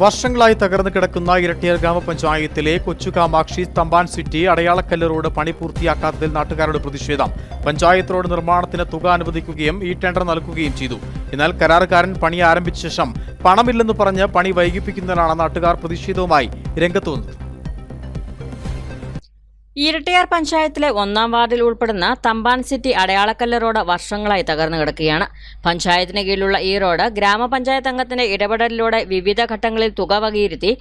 വർഷങ്ങളായി തകർന്നു കിടക്കുന്ന ഇരട്ടിയർ ഗ്രാമപഞ്ചായത്തിലെ കൊച്ചുകാമാക്ഷി തമ്പാൻ സിറ്റി അടയാളക്കല്ല് റോഡ് പണി പൂർത്തിയാക്കാത്തതിൽ നാട്ടുകാരുടെ പ്രതിഷേധം. പഞ്ചായത്ത് റോഡ് നിർമ്മാണത്തിന് തുക അനുവദിക്കുകയും ഈ ടെൻഡർ നൽകുകയും ചെയ്തു. എന്നാൽ കരാറുകാരൻ പണി ആരംഭിച്ച ശേഷം പണമില്ലെന്ന് പറഞ്ഞ് പണി വൈകിപ്പിക്കുന്നതിനാണ് നാട്ടുകാർ പ്രതിഷേധവുമായി രംഗത്തു വന്നത്. ഇരട്ടിയാർ പഞ്ചായത്തിലെ ഒന്നാം വാർഡിൽ ഉൾപ്പെടുന്ന തമ്പാൻ സിറ്റി അടയാളക്കല്ല് റോഡ് വർഷങ്ങളായി തകർന്നു കിടക്കുകയാണ്. പഞ്ചായത്തിന് കീഴിലുള്ള ഈ റോഡ് ഗ്രാമപഞ്ചായത്ത് അംഗത്തിന്റെ ഇടപെടലിലൂടെ വിവിധ ഘട്ടങ്ങളിൽ തുക വകയിരുത്തി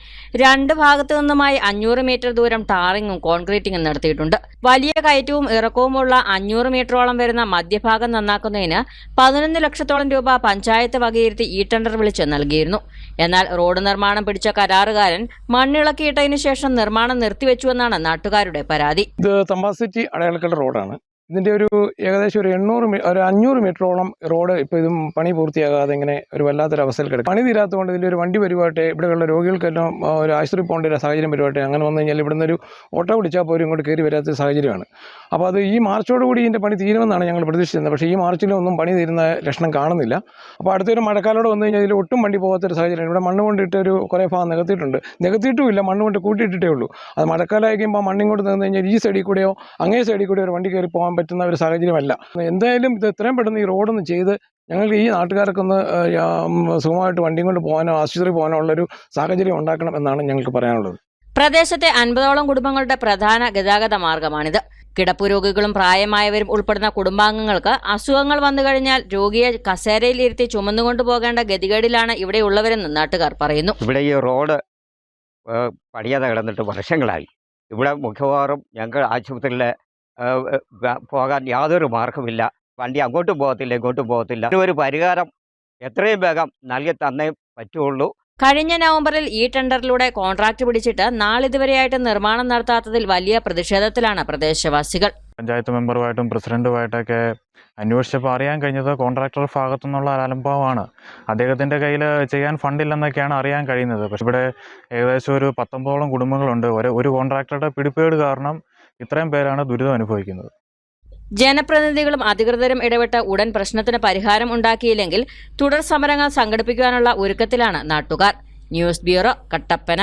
രണ്ട് ഭാഗത്തു നിന്നുമായി അഞ്ഞൂറ് മീറ്റർ ദൂരം ടാറിങ്ങും കോൺക്രീറ്റിങ്ങും നടത്തിയിട്ടുണ്ട്. വലിയ കയറ്റവും ഇറക്കവുമുള്ള അഞ്ഞൂറ് മീറ്ററോളം വരുന്ന മധ്യഭാഗം നന്നാക്കുന്നതിന് പതിനൊന്ന് ലക്ഷത്തോളം രൂപ പഞ്ചായത്ത് വകയിരുത്തി ഈ ടെൻഡർ വിളിച്ച് നൽകിയിരുന്നു. എന്നാൽ റോഡ് നിർമ്മാണം പിടിച്ച കരാറുകാരൻ മണ്ണിളക്കിയിട്ടതിനു ശേഷം നിർമ്മാണം നിർത്തിവെച്ചുവെന്നാണ് നാട്ടുകാരുടെ പരാതി. ഇത് തമ്പാസിറ്റി അടയാളക്കട റോഡാണ്. ഇതിന്റെ ഒരു ഏകദേശം ഒരു എണ്ണൂറ് ഒരു അഞ്ഞൂറ് മീറ്ററോളം റോഡ് ഇപ്പോൾ ഇതും പണി പൂർത്തിയാകാതെ ഇങ്ങനെ ഒരു വല്ലാത്തൊരു അവസ്ഥയിൽ കിടക്കും. പണി തീരാത്തതുകൊണ്ട് ഇതിലൊരു വണ്ടി വരുവാട്ടെ ഇവിടെയുള്ള രോഗികൾക്കെല്ലാം ഒരു ആശുപത്രി പോകേണ്ട ഒരു സാഹചര്യം വരുവാട്ടെ അങ്ങനെ വന്നു കഴിഞ്ഞാൽ ഇവിടുന്ന് ഒരു ഓട്ടോ വിളിച്ചാൽ പോലും ഇങ്ങോട്ട് കയറി വരാത്ത സാഹചര്യമാണ്. അപ്പോൾ അത് ഈ മാർച്ചോടുകൂടി ഇതിന്റെ പണി തീരുമെന്നാണ് ഞങ്ങൾ പ്രതീക്ഷിച്ചിരുന്നത്. പക്ഷേ ഈ മാർച്ചിലും ഒന്നും പണി തീരുന്ന ലക്ഷണം കാണുന്നില്ല. അപ്പോൾ അടുത്തൊരു മഴക്കാലോട് വന്നു കഴിഞ്ഞാൽ ഇതിൽ ഒട്ടും വണ്ടി പോകാത്തൊരു സാഹചര്യമാണ്. ഇവിടെ മണ്ണ് കൊണ്ടിട്ട് ഒരു കുറേ ഭാഗം നികത്തിയിട്ടുണ്ട്. നികത്തിയിട്ടുമില്ല മണ്ണ് കൊണ്ട് കൂട്ടിയിട്ടിട്ടേ ഉള്ളൂ. അത് മഴക്കാലമായി കഴിയുമ്പോൾ ആ മണ്ണിങ്ങോട്ട് നിന്ന് കഴിഞ്ഞാൽ ഈ സൈഡിൽ കൂടെയോ അങ്ങേ സൈഡിൽ കൂടെയോ ഒരു വണ്ടി കയറി പോകാൻ പറ്റുന്ന ഒരു സാഹചര്യമല്ല. എന്തായാലും ഇത് എത്രയും പെട്ടെന്ന് ഈ റോഡൊന്ന് ചെയ്ത് ഞങ്ങൾക്ക് ഈ നാട്ടുകാർക്കൊന്ന് ഒന്ന് സുഖമായിട്ട് വണ്ടിയും കൊണ്ട് പോകാനോ ആശുപത്രി പോകാനോ ഉള്ളൊരു സാഹചര്യം ഉണ്ടാക്കണം എന്നാണ് ഞങ്ങൾക്ക് പറയാനുള്ളത്. പ്രദേശത്തെ അൻപതോളം കുടുംബങ്ങളുടെ പ്രധാന ഗതാഗത മാർഗമാണിത്. കിടപ്പു രോഗികളും പ്രായമായവരും ഉൾപ്പെടുന്ന കുടുംബാംഗങ്ങൾക്ക് അസുഖങ്ങൾ വന്നു കഴിഞ്ഞാൽ രോഗിയെ കസേരയിൽ ഇരുത്തി ചുമന്നുകൊണ്ട് പോകേണ്ട ഗതികേടിലാണ് ഇവിടെയുള്ളവരെന്ന് നാട്ടുകാർ പറയുന്നു. ഇവിടെ ഈ റോഡ് പണിയാതെ കിടന്നിട്ട് വർഷങ്ങളായി. ഇവിടെ മിക്കവാറും ഞങ്ങൾ വ- പോകാൻ യാതൊരു മാർഗമില്ല വണ്ടി അങ്ങോട്ടും പോകത്തില്ല ഇങ്ങോട്ടും പോകത്തില്ല. ഒരു പരിഹാരം എത്രയും വേഗം നൽകി തന്നേ പറ്റുള്ളൂ. കഴിഞ്ഞ നവംബറിൽ ഈ ടെൻഡറിലൂടെ കോൺട്രാക്ട് പിടിച്ചിട്ട് നാളിതുവരെയായിട്ട് നിർമ്മാണം നടത്താത്തതിൽ വലിയ പ്രതിഷേധത്തിലാണ് പ്രദേശവാസികൾ. പഞ്ചായത്ത് മെമ്പറുമായിട്ടും പ്രസിഡന്റുമായിട്ടൊക്കെ അന്വേഷിച്ചപ്പോൾ അറിയാൻ കഴിഞ്ഞത് കോൺട്രാക്ടർ ഭാഗത്തു നിന്നുള്ള അലംഭാവമാണ് അദ്ദേഹത്തിന്റെ കയ്യിൽ ചെയ്യാൻ ഫണ്ടില്ലെന്നൊക്കെയാണ് അറിയാൻ കഴിയുന്നത്. പക്ഷേ ഇവിടെ ഏകദേശം ഒരു പത്തൊമ്പതോളം കുടുംബങ്ങളുണ്ട്. ഒരു ഒരു കോൺട്രാക്ടറുടെ പിടിപ്പേട് കാരണം ഇത്രയും പേരാണ് ദുരിതം അനുഭവിക്കുന്നത്. ജനപ്രതിനിധികളും അധികൃതരും ഇടപെട്ട് ഉടൻ പ്രശ്നത്തിന് പരിഹാരം ഉണ്ടാക്കിയില്ലെങ്കിൽ തുടർ സമരങ്ങൾ സംഘടിപ്പിക്കാനുള്ള ഒരുക്കത്തിലാണ് നാട്ടുകാർ. News bureau Kattappana.